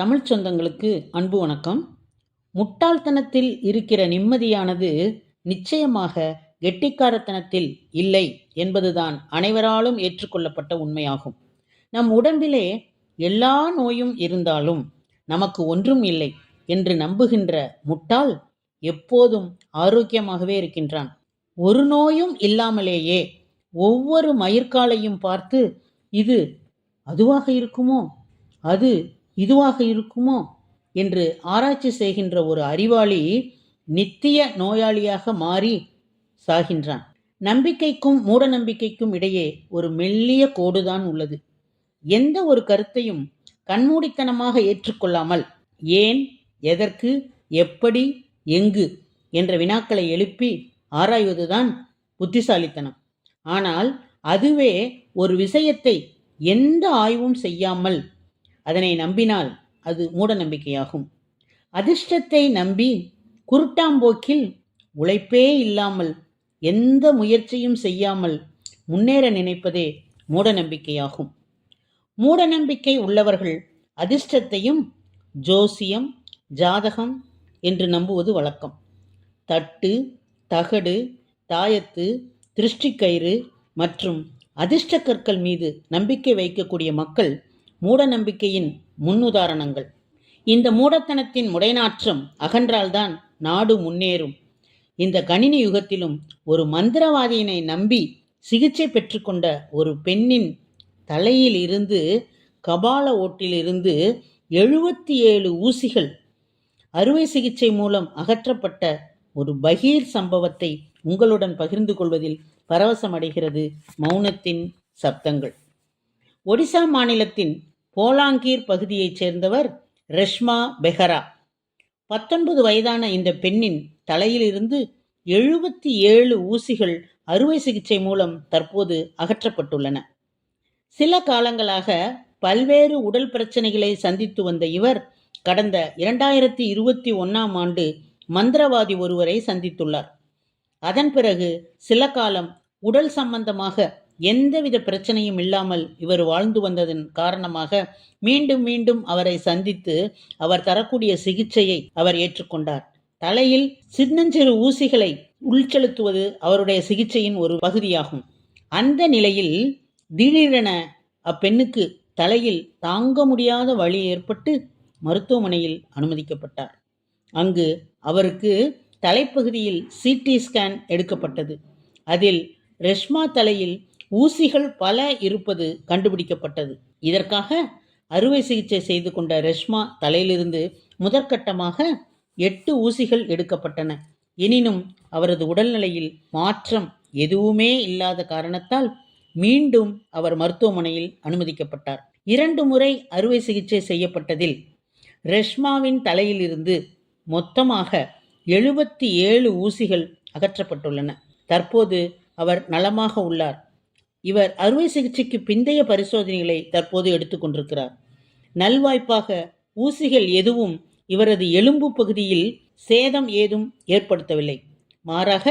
தமிழ்ச் சொந்தங்களுக்கு அன்பு வணக்கம். முட்டாள்தனத்தில் இருக்கிற நிம்மதியானது நிச்சயமாக கெட்டிக்காரத்தனத்தில் இல்லை என்பதுதான் அனைவராலும் ஏற்றுக்கொள்ளப்பட்ட உண்மையாகும். நம் உடம்பிலே எல்லா நோயும் இருந்தாலும் நமக்கு ஒன்றும் இல்லை என்று நம்புகின்ற முட்டாள் எப்போதும் ஆரோக்கியமாகவே இருக்கின்றான். ஒரு நோயும் இல்லாமலேயே ஒவ்வொரு மயிர்காலையும் பார்த்து இது அதுவாக இருக்குமோ? அது இதுவாக இருக்குமோ? என்று ஆராய்ச்சி செய்கின்ற ஒரு அறிவாளி நித்திய நோயாளியாக மாறி சாகின்றான். நம்பிக்கைக்கும் மூட நம்பிக்கைக்கும் இடையே ஒரு மெல்லிய கோடுதான் உள்ளது. எந்த ஒரு கருத்தையும் கண்மூடித்தனமாக ஏற்றுக்கொள்ளாமல் ஏன் எதற்கு எப்படி எங்கு என்ற வினாக்களை எழுப்பி ஆராய்வதுதான் புத்திசாலித்தனம். ஆனால் அதுவே ஒரு விஷயத்தை எந்த ஆய்வும் செய்யாமல் அதனை நம்பினால் அது மூட நம்பிக்கையாகும் அதிர்ஷ்டத்தை நம்பி குருட்டாம்போக்கில் உழைப்பே இல்லாமல் எந்த முயற்சியும் செய்யாமல் முன்னேற நினைப்பதே மூட நம்பிக்கையாகும் மூட நம்பிக்கை உள்ளவர்கள் அதிர்ஷ்டத்தையும் ஜோசியம் ஜாதகம் என்று நம்புவது வழக்கம். தட்டு தகடு தாயத்து திருஷ்டிக்கயிறு மற்றும் அதிர்ஷ்ட கற்கள் மீது நம்பிக்கை வைக்கக்கூடிய மக்கள் மூட நம்பிக்கையின் முன்னுதாரணங்கள். இந்த மூடத்தனத்தின் முடைநாற்றம் அகன்றால்தான் நாடு முன்னேறும். இந்த கணினி யுகத்திலும் ஒரு மந்திரவாதியினை நம்பி சிகிச்சை பெற்றுக்கொண்ட ஒரு பெண்ணின் தலையில் இருந்து கபால ஓட்டிலிருந்து எழுபத்தி ஏழு ஊசிகள் அறுவை சிகிச்சை மூலம் அகற்றப்பட்ட ஒரு பகீர் சம்பவத்தை உங்களுடன் பகிர்ந்து கொள்வதில் பரவசமடைகிறது மௌனத்தின் சப்தங்கள். ஒடிசா மாநிலத்தின் போலாங்கீர் பகுதியைச் சேர்ந்தவர் ரெஷ்மா பெஹரா. பத்தொன்பது வயதான இந்த பெண்ணின் தலையிலிருந்து எழுபத்தி ஏழு ஊசிகள் அறுவை சிகிச்சை மூலம் தற்போது அகற்றப்பட்டுள்ளன. சில காலங்களாக பல்வேறு உடல் பிரச்சனைகளை சந்தித்து வந்த இவர் கடந்த இரண்டாயிரத்தி இருபத்தி ஒன்றாம் ஆண்டு மந்திரவாதி ஒருவரை சந்தித்துள்ளார். அதன் பிறகு சில காலம் உடல் சம்பந்தமாக எந்தவித பிரச்சனையும் இல்லாமல் இவர் வாழ்ந்து வந்ததன் காரணமாக மீண்டும் மீண்டும் அவரை சந்தித்து அவர் தரக்கூடிய சிகிச்சையை அவர் ஏற்றுக்கொண்டார். தலையில் சின்னஞ்சிறு ஊசிகளை உள்செலுத்துவது அவருடைய சிகிச்சையின் ஒரு பகுதியாகும். அந்த நிலையில் திடீரென அப்பெண்ணுக்கு தலையில் தாங்க முடியாத வழி ஏற்பட்டு மருத்துவமனையில் அனுமதிக்கப்பட்டார். அங்கு அவருக்கு தலைப்பகுதியில் சிடி ஸ்கேன் எடுக்கப்பட்டது. அதில் ரெஷ்மா தலையில் ஊசிகள் பல இருப்பது கண்டுபிடிக்கப்பட்டது. இதற்காக அறுவை சிகிச்சை செய்து கொண்ட ரெஷ்மா தலையிலிருந்து முதற்கட்டமாக எட்டு ஊசிகள் எடுக்கப்பட்டன. எனினும் அவரது உடல்நிலையில் மாற்றம் எதுவுமே இல்லாத காரணத்தால் மீண்டும் அவர் மருத்துவமனையில் அனுமதிக்கப்பட்டார். இரண்டு முறை அறுவை சிகிச்சை செய்யப்பட்டதில் ரெஷ்மாவின் தலையிலிருந்து மொத்தமாக எழுபத்தி ஏழு ஊசிகள் அகற்றப்பட்டுள்ளன. தற்போது அவர் நலமாக உள்ளார். இவர் அறுவை சிகிச்சைக்கு பிந்தைய பரிசோதனைகளை தற்போது எடுத்துக்கொண்டிருக்கிறார் நல்வாய்ப்பாக ஊசிகள் எதுவும் இவரது எலும்பு பகுதியில் சேதம் ஏதும் ஏற்படுத்தவில்லை. மாறாக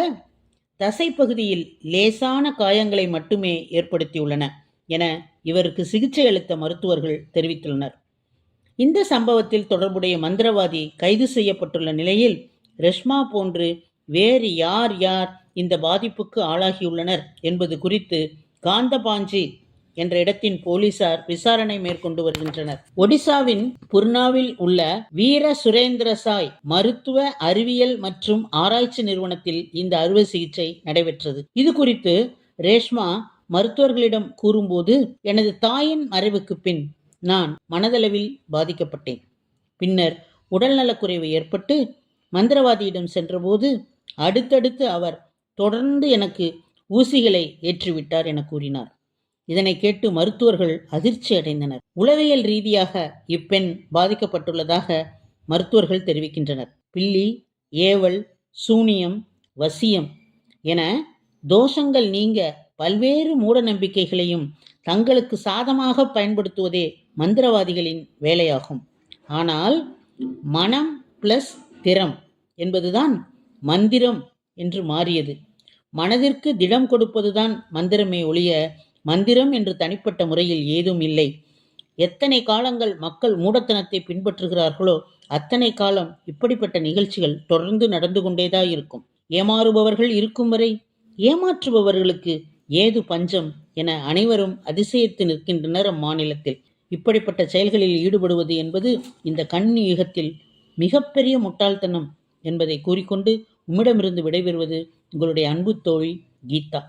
தசை பகுதியில் லேசான காயங்களை மட்டுமே ஏற்படுத்தியுள்ளன என இவருக்கு சிகிச்சை அளித்த மருத்துவர்கள் தெரிவித்துள்ளனர். இந்த சம்பவத்தில் தொடர்புடைய மந்திரவாதி கைது செய்யப்பட்டுள்ள நிலையில் ரெஷ்மா போன்று வேறு யார் யார் இந்த பாதிப்புக்கு ஆளாகியுள்ளனர் என்பது குறித்து காந்தபாஞ்சி என்ற இடத்தின் போலீசார் விசாரணை மேற்கொண்டு வருகின்றனர். ஒடிசாவின் புர்னாவில் உள்ள வீர சுரேந்திர சாய் மருத்துவ அறிவியல் மற்றும் ஆராய்ச்சி நிறுவனத்தில் இந்த அறுவை சிகிச்சை நடைபெற்றது. இது குறித்து ரேஷ்மா மருத்துவர்களிடம் கூறும்போது எனது தாயின் மறைவுக்கு பின் நான் மனதளவில் பாதிக்கப்பட்டேன். பின்னர் உடல்நலக்குறைவு ஏற்பட்டு மந்திரவாதியிடம் சென்றபோது அடுத்தடுத்து அவர் தொடர்ந்து எனக்கு ஊசிகளை ஏற்றிவிட்டார் என கூறினார். இதனை கேட்டு மருத்துவர்கள் அதிர்ச்சி அடைந்தனர். உளவியல் ரீதியாக இப்பெண் பாதிக்கப்பட்டுள்ளதாக மருத்துவர்கள் தெரிவிக்கின்றனர். பில்லி ஏவல் சூனியம் வசியம் என தோஷங்கள் நீங்க பல்வேறு மூட நம்பிக்கைகளையும் தங்களுக்கு சாதமாக பயன்படுத்துவதே மந்திரவாதிகளின் வேலையாகும். ஆனால் மனம் பிளஸ் திறம் என்பதுதான் மந்திரம் என்று மாறியது. மனதிற்கு திடம் கொடுப்பதுதான் மந்திரமே ஒழிய மந்திரம் என்று தனிப்பட்ட முறையில் ஏதும் இல்லை. எத்தனை காலங்கள் மக்கள் மூடத்தனத்தை பின்பற்றுகிறார்களோ அத்தனை காலம் இப்படிப்பட்ட நிகழ்ச்சிகள் தொடர்ந்து நடந்து கொண்டேதான் இருக்கும். ஏமாறுபவர்கள் இருக்கும் வரை ஏமாற்றுபவர்களுக்கு ஏது பஞ்சம் என அனைவரும் அதிசயித்து நிற்கின்றனர் அம்மாநிலத்தில். இப்படிப்பட்ட செயல்களில் ஈடுபடுவது என்பது இந்த கண்ணி யுகத்தில் மிகப்பெரிய முட்டாள்தனம் என்பதை கூறிக்கொண்டு உம்மிடமிருந்து விடைபெறுவது உங்களுடைய அன்பு தோழி கீதா.